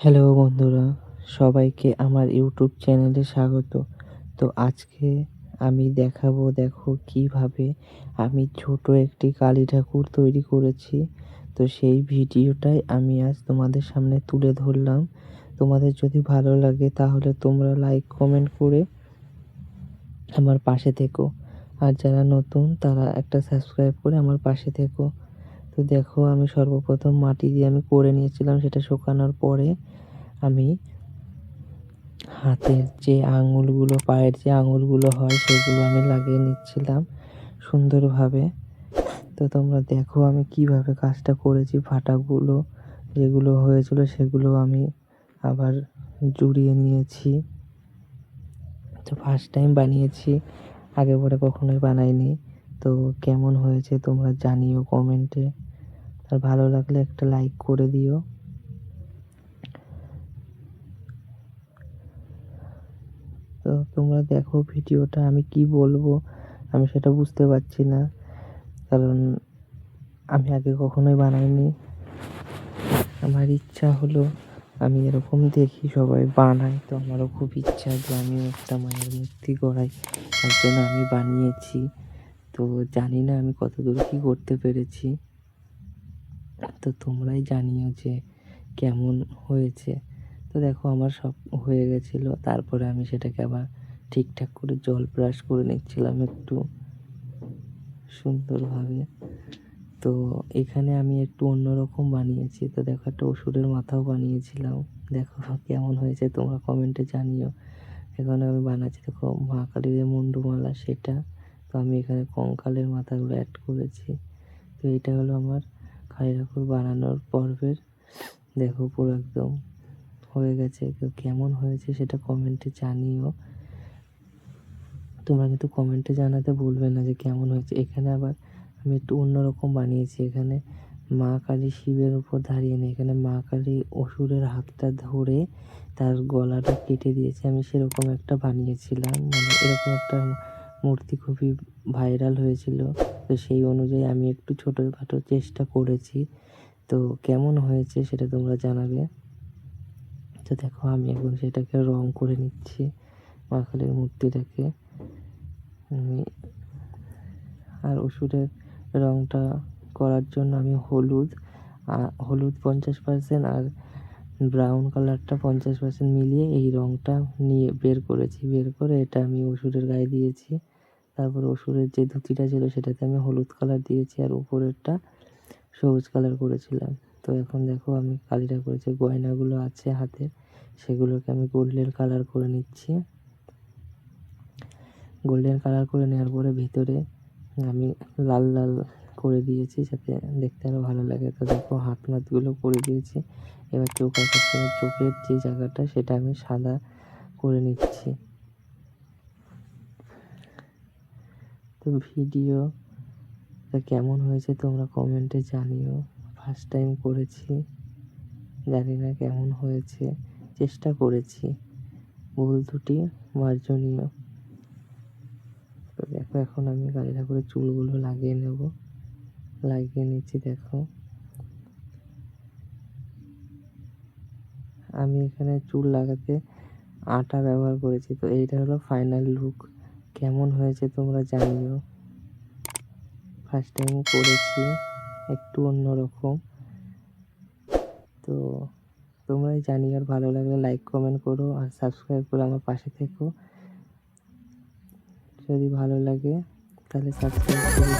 Hello বন্ধুরা, সবাইকে আমার ইউটিউব চ্যানেলে স্বাগত। তো আজকে আমি দেখাবো, দেখো কীভাবে আমি ছোট একটি কালী ঠাকুর তৈরি করেছি। তো সেই ভিডিওটাই আমি আজ তোমাদের সামনে তুলে ধরলাম। তোমাদের যদি ভালো লাগে তাহলে তোমরা লাইক কমেন্ট করে আমার পাশে থেকো। আর যারা নতুন তারা একটা সাবস্ক্রাইব করে আমার পাশে থেকো। তো দেখো, আমি সর্বপ্রথম মাটি দিয়ে আমি করে নিয়েছিলাম, সেটা শুকানোর পরে আমি হাতের যে আঙুলগুলো, পায়ের যে আঙুলগুলো হয়, সেগুলো আমি লাগিয়ে নিচ্ছিলাম সুন্দরভাবে। তো তোমরা দেখো, আমি কীভাবে কাজটা করেছি। ফাটাগুলো যেগুলো হয়েছিল, সেগুলো আমি আবার জুড়িয়ে নিয়েছি। তো ফার্স্ট টাইম বানিয়েছি, আগে পরে কখনোই বানাইনি। তো কেমন হয়েছে তোমরা জানিও কমেন্টে। আর ভালো লাগলে একটা লাইক করে দিও। তো তোমরা দেখো ভিডিওটা আমি কি বলব, আমি সেটা বুঝতে পারছি না। কারণ আমি আগে কখনোই বানাইনি। আমার ইচ্ছা হলো আমি এরকম দেখি সবাই বানায়। তো আমারও খুব ইচ্ছা যে আমিও একটা মায়ের মূর্তি গড়াই। তার জন্য আমি বানিয়েছি। তো জানি না আমি কতদূর কী করতে পেরেছি। তো তোমরাই জানিও যে কেমন হয়েছে। তো দেখো আমার সব হয়ে গেছিল, তারপরে আমি সেটাকে আবার ঠিকঠাক করে জল ব্রাশ করে নিচ্ছিলাম একটু সুন্দরভাবে। তো এখানে আমি একটু অন্যরকম বানিয়েছি, তো দেখো একটা ওষুধের মাথাও বানিয়েছিলাম। দেখো কেমন হয়েছে, তোমরা কমেন্টে জানিও। এখানে আমি বানাচ্ছি, দেখো মা কালীর মুন্ডুমালা, সেটা। তো আমি এখানে কঙ্কালের মাথাগুলো অ্যাড করেছি। তো এটা হলো আমার ঠাকুর বানানোর পর্বের। দেখো পুরো একদম হয়ে গেছে। কেমন হয়েছে সেটা কমেন্টে জানিও। তোমরা কিন্তু কমেন্টে জানাতে ভুলবে না যে কেমন হয়েছে। এখানে আবার আমি একটু অন্যরকম বানিয়েছি। এখানে মা কালী শিবের উপর দাঁড়িয়ে নেই। এখানে মা কালী অসুরের হাতটা ধরে তার গলাটা কেটে দিয়েছে। আমি সেরকম একটা বানিয়েছিলাম। মানে এরকম একটা মূর্তি খুবই ভাইরাল হয়েছিল। তো সেই অনুযায়ী আমি একটু ছোটোখাটো চেষ্টা করেছি। তো কেমন হয়েছে সেটা তোমরা জানাবে। তো দেখো, আমি এখন সেটাকে রং করে নিচ্ছি মা মূর্তিটাকে। আমি আর ওষুধের রংটা করার জন্য আমি হলুদ হলুদ পঞ্চাশ পার্সেন্ট আর ব্রাউন কালারটা পঞ্চাশ পার্সেন্ট মিলিয়ে এই রংটা নিয়ে বের করেছি। বের করে এটা আমি ওষুধের গায়ে দিয়েছি। তারপর ওষুধের যে ধুতিটা ছিল সেটাতে আমি হলুদ কালার দিয়েছি আর উপরেরটা সবুজ কালার করেছিলাম। তো এখন দেখো আমি কালিটা করেছি, গয়নাগুলো আছে হাতে, সেগুলোকে আমি গোল্ডেন কালার করে নিচ্ছি। গোল্ডেন কালার করে নেওয়ার পরে ভিতরে আমি লাল লাল করে দিয়েছি যাতে দেখতে আরও ভালো লাগে। তো দেখো হাত মাতগুলো করে দিয়েছি। এবার চোখ আঁকার চোখের যে জায়গাটা সেটা আমি সাদা করে নিচ্ছি। তো ভিডিও কেমন হয়েছে তোমরা কমেন্টে জানিও। ফার্স্ট টাইম করেছি। জানি না কেমন হয়েছে। চেষ্টা করেছি। ভুল দুটি মার্জনীয়। তো দেখো এখন আমি কালী ঠাকুরের চুলগুলো লাগিয়ে নেব। লাগিয়ে নিচ্ছি দেখো। আমি এখানে চুল লাগাতে আটা ব্যবহার করেছি, তো এইটা হলো ফাইনাল লুক কেমন হয়েছে তোমরা জানিও। ফার্স্ট টাইম করেছি, একটু অন্যরকম। তো তোমরাই জানি আর ভালো লাগলে লাইক কমেন্ট করো, আর সাবস্ক্রাইব করে আমার পাশে থেকো। যদি ভালো লাগে, তাহলে সাবস্ক্রাইব করে